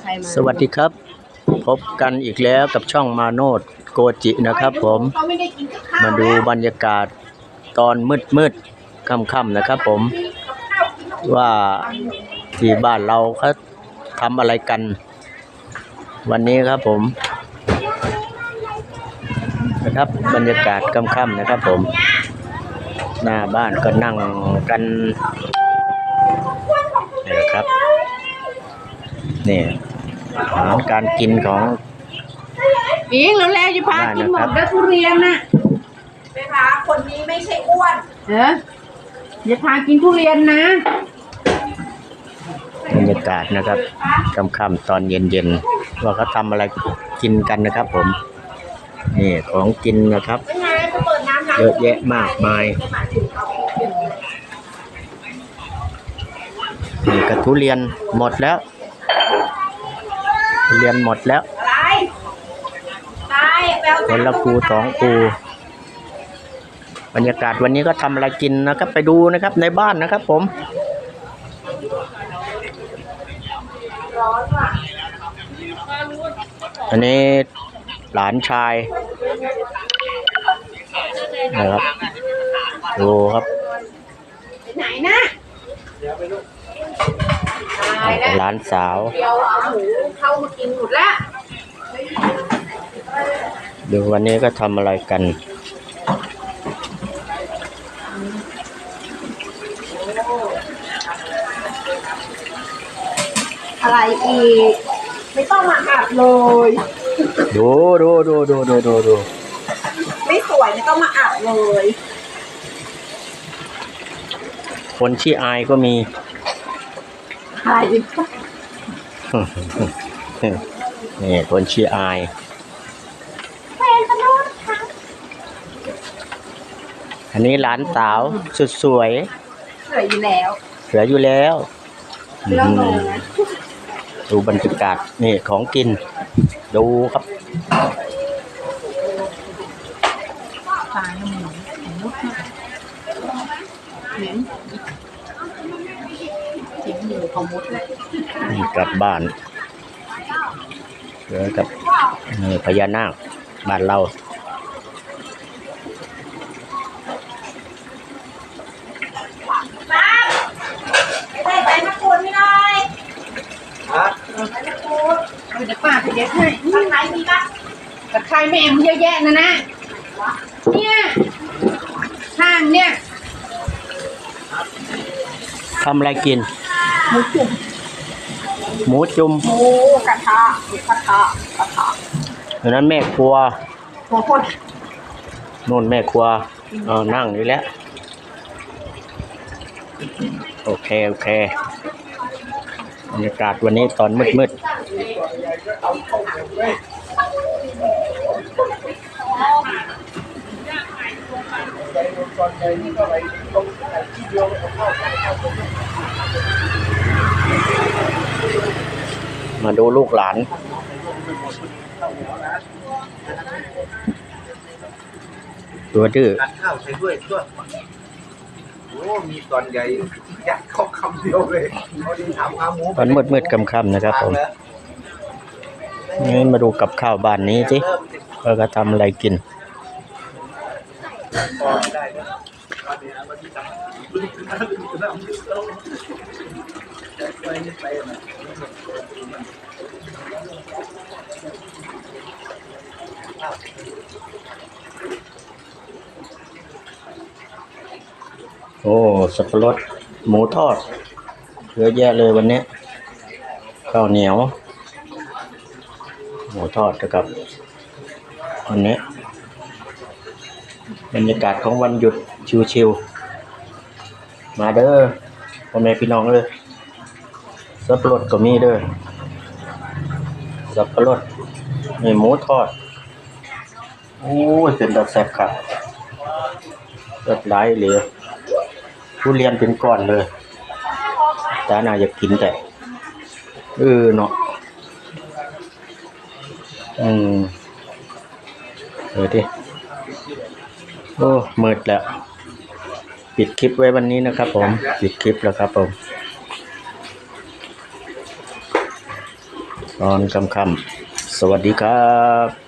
ใครมาสวัสดีครับ พบกันอีกแล้วกับช่องมาโนดโกจินะครับ ผมเขาไม่ได้กินกับข้าวมาดูบรรยากาศตอนมืดมืดๆค่ำๆนะครับ ผมว่าที่บ้านเราเขาทำอะไรกัน วันนี้ครับผม นะครับบรรยากาศค่ำๆนะครับ ผม หน้าบ้านก็นั่งกันนี่ นี่อาหารการกินของ อิงแล้วแล้วจะพากินหมดแล้วทุเรียนน่ะไหมคะคนนี้ไม่ใช่อ้วนเอออย่าพากินทุเรียนนะบรรยากาศนะครับค่ำๆตอนเย็นๆว่าเขาทำอะไรกินกันนะครับผม นี่ของกินนะครับเป็นไงจะเปิดน้ำไหลเยอะแยะมากมายนี่กระทุเรียนหมดแล้วทุ เรียนหมดแล้วอะไรตายแปลคนละคูสองคูบรรยากาศวันนี้ก็ทำอะไรกินนะครับ ไปดูนะครับในบ้านนะครับ ผมอันนี้หลานชายนะครับดูครับไปไหนนะ ตายแล้วหลานสาว เดี๋ยวเอาหมูเข้ามากินหมดแล้วดูวันนี้ก็ทำอะไรกัน อะไรอีก ไม่ต้องมาอัดเลย ดูดูดูดูดูดูดูไม่สวยไม่ต้องมาอัดเลย คนที่อายก็มี ใครนี่คนชื่ออายแฟนพนุษย์ค่ะอันนี้หลานสาวสุดสวยสวยอยู่แล้วเสืออยู่แล้วเรื่องงงนะดูบรรยากาศนี่ของกิน ดูครับตายแล้วหมูหมูเหม็น เสียงหมูของมดเลยนี่กลับบ้านเหลือกับนี่พญานาคบ้านเราไปได้ไปมะกรูดพี่หน่อยเออเดี๋ยวป้าไปเด็ดให้ทางไหนมีปะกระไครไม่แอมเยอะแยะนะนะ เนี่ยข้างเนี่ยทำอะไรกิน หมูจุ่มหมูจุ่มหมูกระทะหมูกระทะกระทะดังนั้นแม่ครัวหัวคนนู่นแม่ครัวเออนั่งนี่แหละโอเค โอเคบรรยากาศวันนี้ตอนมืดๆ มาดูลูกหลาน ตัวดื้อทานข้าวใช้ด้วยด้วยโอ้มีตอนใหญ่ยัดเข้าคำเดียวเลยเขาดีถามขาหมูตอนมืดมืดๆค่ำๆนะครับผมนี่มาดูกับข้าวบ้านนี้สิเริ่มติดว่าก็ทำอะไรกิน โอ้ สับปะรด หมูทอดเยอะแยะเลยวันนี้ข้าวเหนียว หมูทอดนะครับวันนี้บรรยากาศของวันหยุดชิวๆมาเด้อพ่อแม่พี่น้องเลย สับปะรดก็มีเด้อสับปะรดมีหมูทอด โอ้ยเป็นตาแซ่บครับเลือดไหลเหลือทุเรียนเป็นก้อนเลยแต่น่าจะกินแต่เออเนาะอืมเออดิโอ้มืดแล้ว ปิดคลิปไว้วันนี้นะครับผม ปิดคลิปแล้วครับผม ตอนค่ำๆสวัสดีครับ